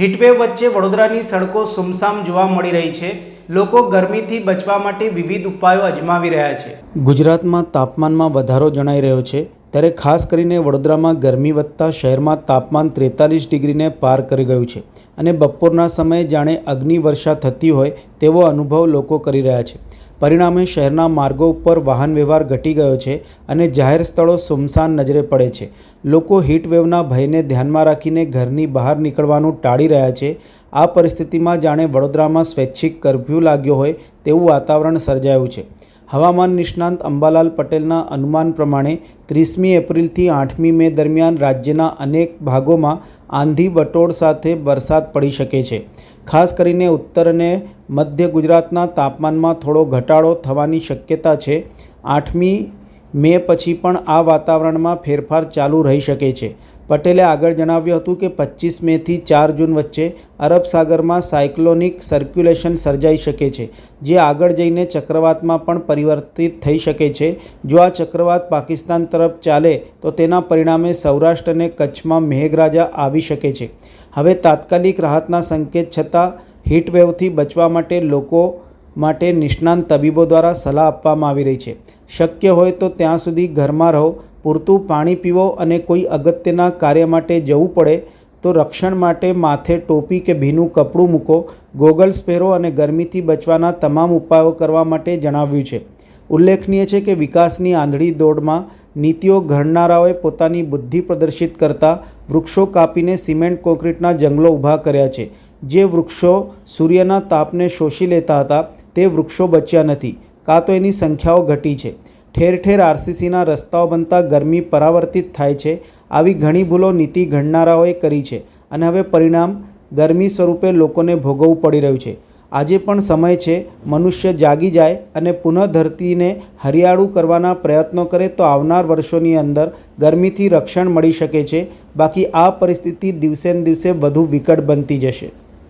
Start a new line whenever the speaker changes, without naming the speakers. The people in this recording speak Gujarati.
હીટવેવ વચ્ચે વડોદરાની સડકો સુમસામ જોવા મળી રહી છે. લોકો ગરમીથી બચવા માટે વિવિધ ઉપાયો અજમાવી રહ્યા છે. ગુજરાતમાં તાપમાનમાં વધારો જણાઈ રહ્યો છે. ત્યારે ખાસ કરીને વડોદરામાં ગરમી વધતા શહેરમાં તાપમાન ત્રેતાલીસ ડિગ્રીને પાર કરી ગયું છે. અને બપોરના સમયે જાણે અગ્નિવર્ષા થતી હોય તેવો અનુભવ લોકો કરી રહ્યા છે. પરિણામે શહેરના માર્ગો ઉપર વાહન વ્યવહાર ઘટી ગયો છે અને જાહેર સ્થળો સુમસાન નજરે પડે છે. લોકો હીટવેવના ભયને ધ્યાનમાં રાખીને ઘરની બહાર નીકળવાનું ટાળી રહ્યા છે. આ પરિસ્થિતિમાં જાણે વડોદરામાં સ્વૈચ્છિક કરફ્યુ લાગ્યો હોય તેવું વાતાવરણ સર્જાયું છે. હવામાન નિષ્ણાંત અંબાલાલ પટેલના અનુમાન પ્રમાણે ત્રીસમી એપ્રિલથી આઠમી મે દરમિયાન રાજ્યના અનેક ભાગોમાં આંધી વટોળ સાથે વરસાદ પડી શકે છે. ખાસ કરીને ઉત્તર અને મધ્ય ગુજરાતના તાપમાનમાં થોડો ઘટાડો થવાની શક્યતા છે. આઠમી મે પછી પણ આ વાતાવરણમાં ફેરફાર ચાલુ રહી શકે છે. પટેલે આગળ જણાવ્યું હતું કે પચીસ મેથી ચાર જૂન વચ્ચે અરબ સાગરમાં સાયક્લોનિક સર્ક્યુલેશન સર્જાઈ શકે છે, જે આગળ જઈને ચક્રવાતમાં પણ પરિવર્તિત થઈ શકે છે. જો આ ચક્રવાત પાકિસ્તાન તરફ ચાલે, તો તેના પરિણામે સૌરાષ્ટ્ર અને કચ્છમાં મેઘરાજા આવી શકે છે. હવે તાત્કાલિક રાહતના સંકેત છતાં હીટવેવથી બચવા માટે લોકો માટે નિષ્ણાંત તબીબો દ્વારા સલાહ આપવામાં આવી રહી છે. શક્ય હોય તો ત્યાં સુધી ઘરમાં રહો પૂરતું પાણી પીવો અને કોઈ અગત્યના કાર્ય માટે જવું પડે, તો રક્ષણ માટે માથે ટોપી કે ભીનું કપડું મૂકો. ગોગલ્સ પહેરો અને ગરમીથી બચવાના તમામ ઉપાયો કરવા માટે જણાવ્યું છે. ઉલ્લેખનીય છે કે વિકાસની આંધળી દોડમાં નીતિઓ ઘડનારાઓએ પોતાની બુદ્ધિ પ્રદર્શિત કરતા વૃક્ષો કાપીને સિમેન્ટ કોન્ક્રીટના જંગલો ઊભા કર્યા છે. જે વૃક્ષો સૂર્યના તાપને શોષી લેતા હતા, તે વૃક્ષો બચ્યા નથી, કાં તો એની સંખ્યાઓ ઘટી છે. ઠેર ઠેર આરસીસીના રસ્તાઓ બનતા ગરમી પરાવર્તિત થાય છે. આવી ઘણી ભૂલો નીતિ ઘડનારાઓએ કરી છે અને હવે પરિણામ ગરમી સ્વરૂપે લોકોને ભોગવવું પડી રહ્યું છે. આજે પણ સમય છે, મનુષ્ય જાગી જાય અને પુનઃ ધરતીને હરિયાળું કરવાના પ્રયત્નો કરે તો આવનાર વર્ષોની અંદર ગરમીથી રક્ષણ મળી શકે છે. બાકી આ પરિસ્થિતિ દિવસે ને દિવસે વધુ વિકટ બનતી જશે.